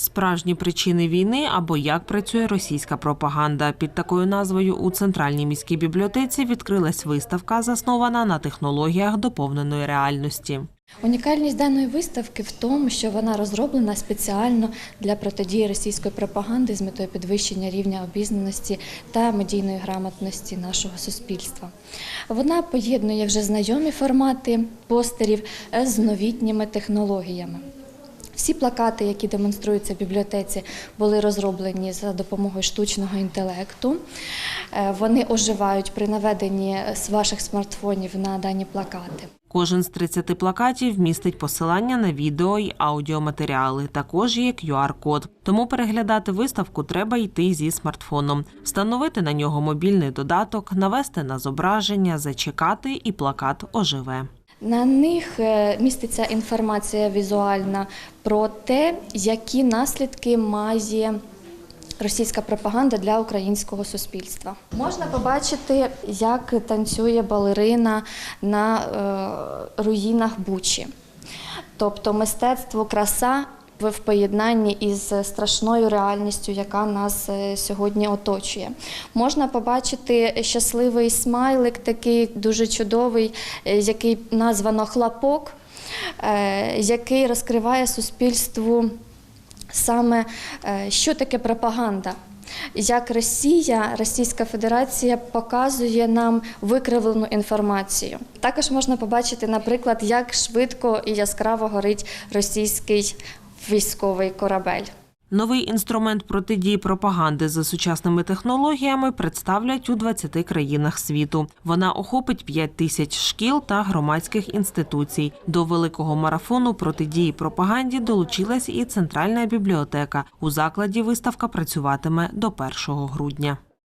Справжні причини війни або як працює російська пропаганда. Під такою назвою у центральній міській бібліотеці відкрилась виставка, заснована на технологіях доповненої реальності. Унікальність даної виставки в тому, що вона розроблена спеціально для протидії російської пропаганди з метою підвищення рівня обізнаності та медійної грамотності нашого суспільства. Вона поєднує вже знайомі формати постерів з новітніми технологіями. Всі плакати, які демонструються в бібліотеці, були розроблені за допомогою штучного інтелекту. Е, Вони оживають при наведенні з ваших смартфонів на дані плакати. Кожен з 30 плакатів містить посилання на відео й аудіоматеріали. Також є QR-код. Тому переглядати виставку треба йти зі смартфоном, встановити на нього мобільний додаток, навести на зображення, зачекати, і плакат оживе. На них е, міститься інформація візуальна про те, які наслідки має російська пропаганда для українського суспільства. Можна побачити, як танцює балерина на е, руїнах Бучі, тобто мистецтво, краса. В поєднанні із страшною реальністю, яка нас е, сьогодні оточує, можна побачити щасливий смайлик, такий дуже чудовий, е, який названо хлопок, е, який розкриває суспільству саме е, що таке пропаганда. Як Росія, Російська Федерація показує нам викривлену інформацію. Також можна побачити, наприклад, як швидко і яскраво горить російський військовий корабель. Новий інструмент протидії пропаганди за сучасними технологіями представлять у 20 країнах світу. Вона охопить 5 тисяч шкіл та громадських інституцій. До великого марафону протидії пропаганді долучилась і центральна бібліотека. У закладі виставка працюватиме до 1 грудня.